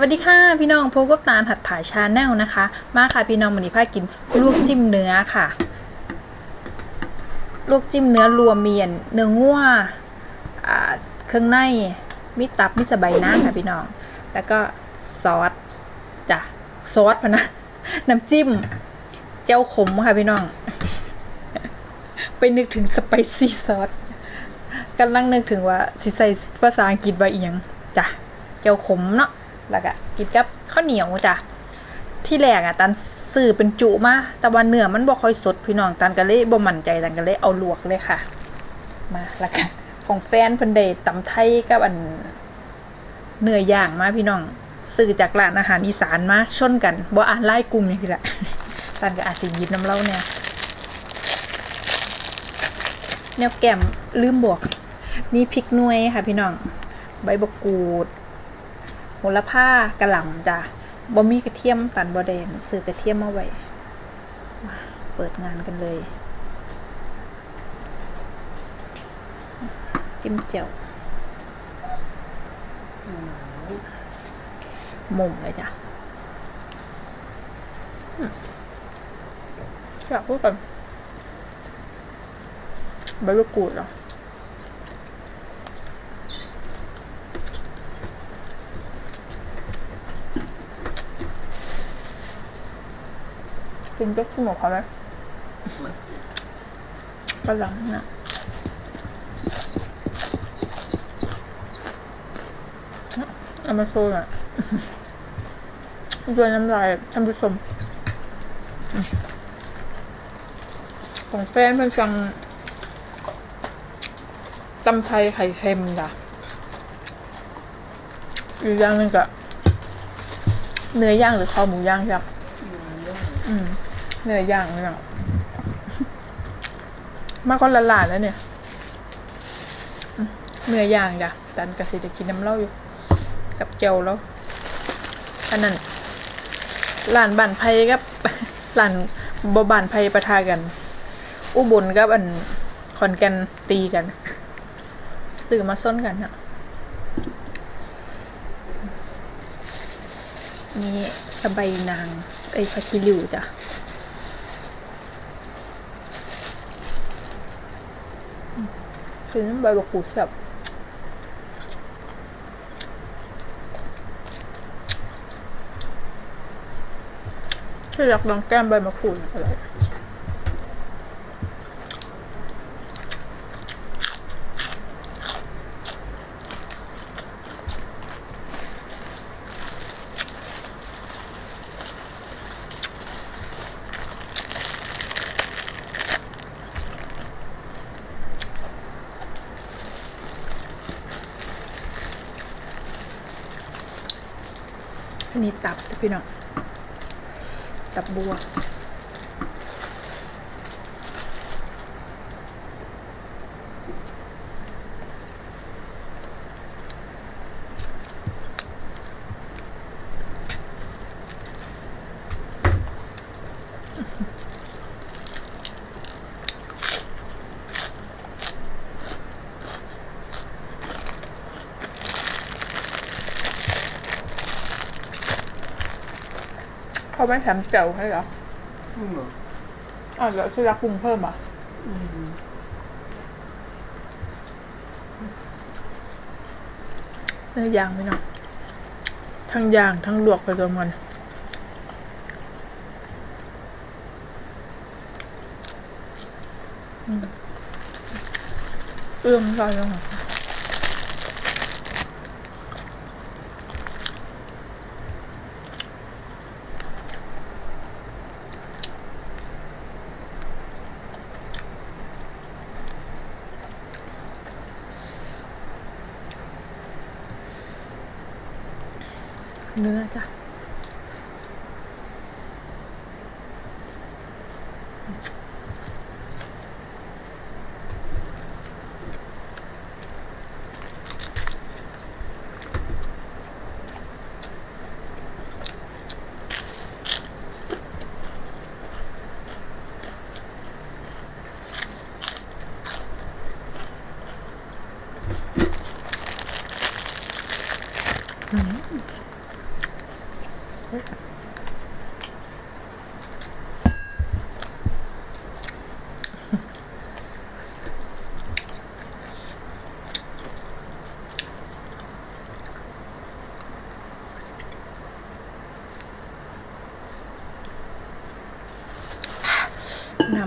สวัสดีค่ะพี่น้องพบกับตาลหัดถ่ายชาแนลนะคะ มาค่ะพี่น้องวันนี้พากินลวกจิ้มเนื้อค่ะ ลวกจิ้มเนื้อรวมเมียน เนื้องัวอ่าเครื่องในมีตับมีสบายน้ำค่ะพี่น้อง แล้วก็ซอสจ้ะซอสพะนะน้ำจิ้ม เจ้าขมค่ะพี่น้อง ไปนึกถึงสไปซี่ซอสกำลังนึกถึงว่าสิใส่ภาษาอังกฤษว่าอีหยังจ้ะเจียวขมเนาะ แล้วก็กินกับข้าวเหนียวจ้ะที่แรกอะตันซื้อเป็นจุมาแต่ว่าเนื้อมันบ่ค่อยสดพี่น้องตันก็เลยบ่มั่นใจตันก็เลยเอาลวกเลยค่ะ มาแล้วกันของแฟนเพิ่นได้ตำไทยกับอันเนื้อย่างมาพี่น้องซื้อจากร้านอาหารอีสานมาชนกันบ่อ่านไล่กลุ่มอย่างที่ละตันก็อาจสิหยิบน้ำเล่าเนี่ยแนวแก้มลืมบวกมีพริกนวยค่ะพี่น้อง ใบบกูด โหระพากระหล่ำจ้ะบ่มีกระเทียมตันบ่แดนซื้อกระเทียมมาไว้มาเปิดงานกันเลย จิ้มเจียวหมุมเลยจ้ะอยากพูดกันใบบักกูดเหรอ กินก็กินหมดเขาไหมกระหล่ำนะเอามาโซ่อะด้วยน้ำลายท่านผู้ชมอืมของแฟนเพิ่นฟังตำไทยไข่เค็มจ้ะอีกอย่างหนึ่งก็เนื้อย่างหรือคอหมูย่างจ้ะอืม เนื้อย่างเนี่ยมาคนละหลานแล้วเนี่ย เนื้อย่างจ้ะตันกสิจะกินน้ำเล้าอยู่ กับเจียวแล้วอันนั้นหลานบ้านไผ่กับหลานบบ้านไผ่ประทากัน อุบลกับอันขอนแก่นตีกันตื่อมาส้นกันอะนี่สบายนางไอ้พักคิริวจ้ะ มคือน้ำใบบักกูดแซ่บถ้าอยากลองแก้มใบมะกรูดอะไร นี่ตับพี่น้องตับบัว เขาไม่แถมเจียวให้เหรออืมเหรออ่าวเดี๋ยวซื้อรักปรุงเพิ่มอะอืมเนื้อย่างพี่น้องทั้งย่างทั้งลวกไปรวมกันอืมเอื้อมใส่ลงมา เนื้อจ้ะ嗯。Mm hmm. น้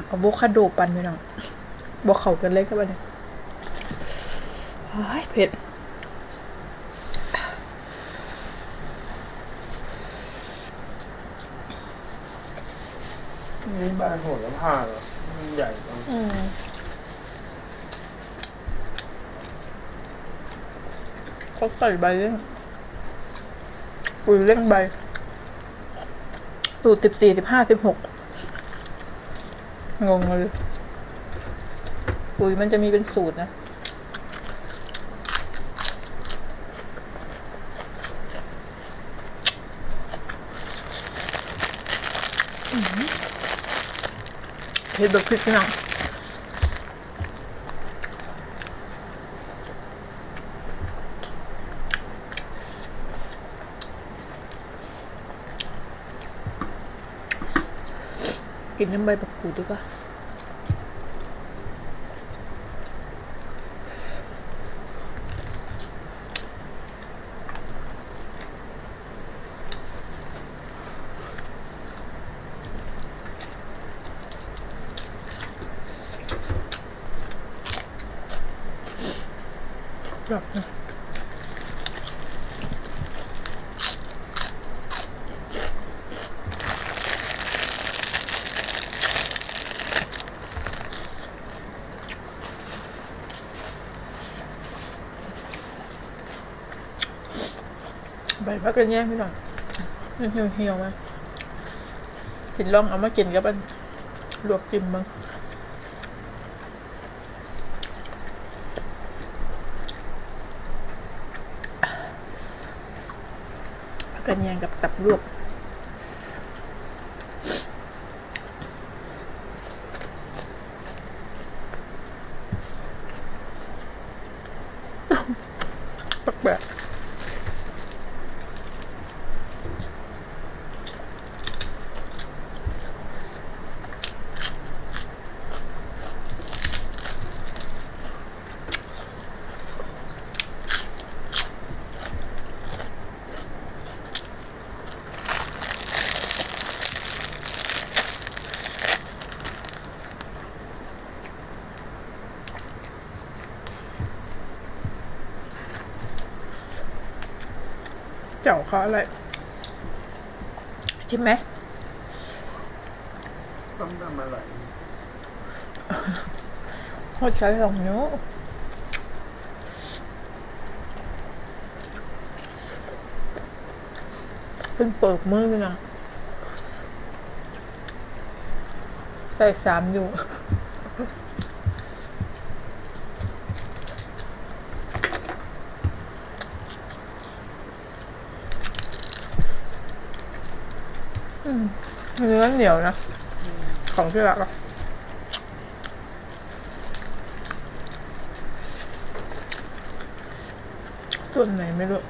ำอะโวคาโดปั่นไปหน่อยบอกเขากันเลยก็ไปเนี่ยเฮ้ยเผ็ด นี่บ้านโหดแล้วผ่าเหรอมันใหญ่จังอืมเขาใส่ใบเร่งปุ๋ยเร่งใบ สูตรสิบสี่สิบห้าสิบหกงงเลย ปุ๋ยมันจะมีเป็นสูตรนะ เผ็ดแบบพริกพี่น้องกินน้ำใบบักกูดดีกว่า แบบนะใบพักกันแย่งพี่น้องเหี่ยวเหี่ยวๆมาสินลองเอามากินกับอันลวกจิ้มมั้ง กันยังกับตับลวกปักแบบ จ้าเขาอะไรชิมไหมต้องทำอะไรเขาใช้ลองนิ้วเพิ่งเปิดมือเลยนะใส่สามอยู่ อืม เนื้อเหนียวนะ ของที่รักอะส่วนไหนไม่รู้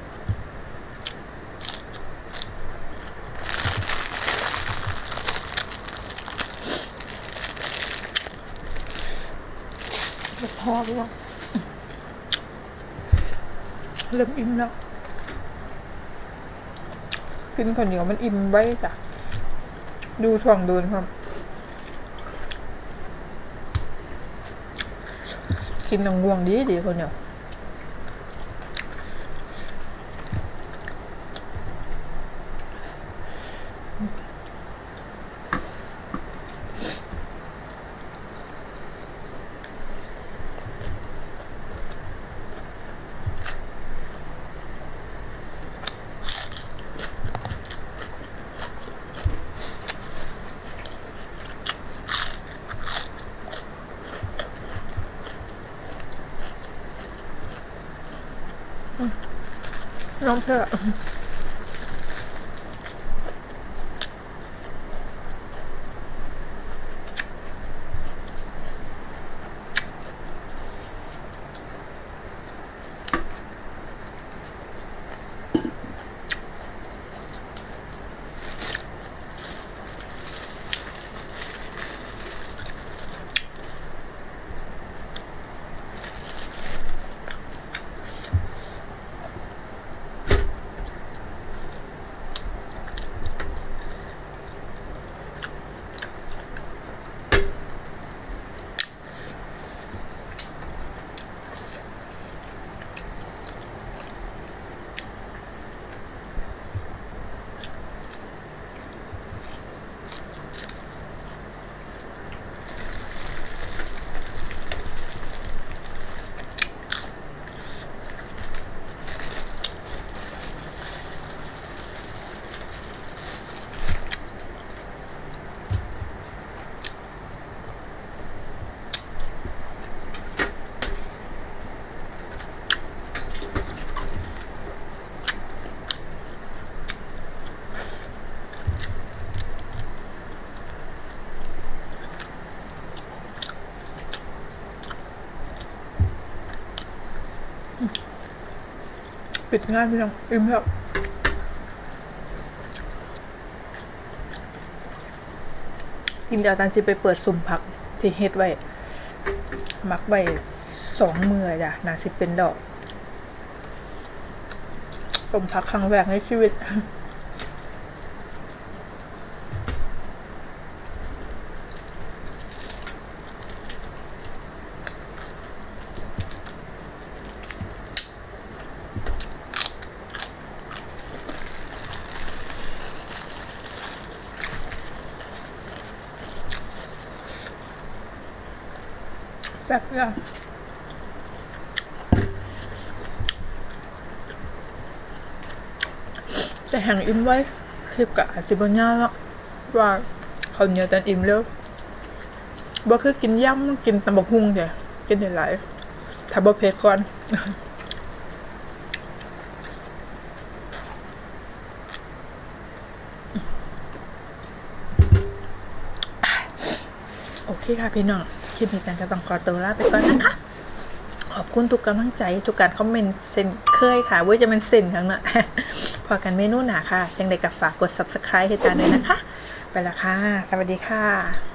พอหรือเปล่าเริ่มอิ่มแล้ว กินข้าวเหนียวมันอิ่มไว้จ้ะ ดูถ่วงดูนครับ กินหนังวงดีดีคนเหนียว น้อ ปิดงานไปยังอิ่มแล้วกินเดี๋ยวตันสิไปเปิดสุ่มผักที่เฮ็ดไว้ มักไว้สองมือจ้ะนาสิเป็นดอกสมพักครั้งแรกในชีวิต แซ่บยังแต่แห่งอิ่มไว้คลิปกะอาจจะบ่ยาแล้วว่าเขาเหนียวแต่อิ่มแล้วบ่คือกินย่ำกินตำบักหุ่งเดี๋ยกินหลายถ้าบ่เผ็ดก่อนโอเคค่ะพี่น้อง ลิปนี้กันก็ต้องขอตัวลาไปก่อนนะคะ ขอบคุณทุกกำลังใจทุกการคอมเมนต์เซนเคยค่ะเว่าจะเป็นเซนทั้งนั้นพอกันเมนูหนาค่ะ จังเด็กกับฝากกด subscribe ให้ตาด้วยนะคะ ไปละค่ะ สวัสดีค่ะ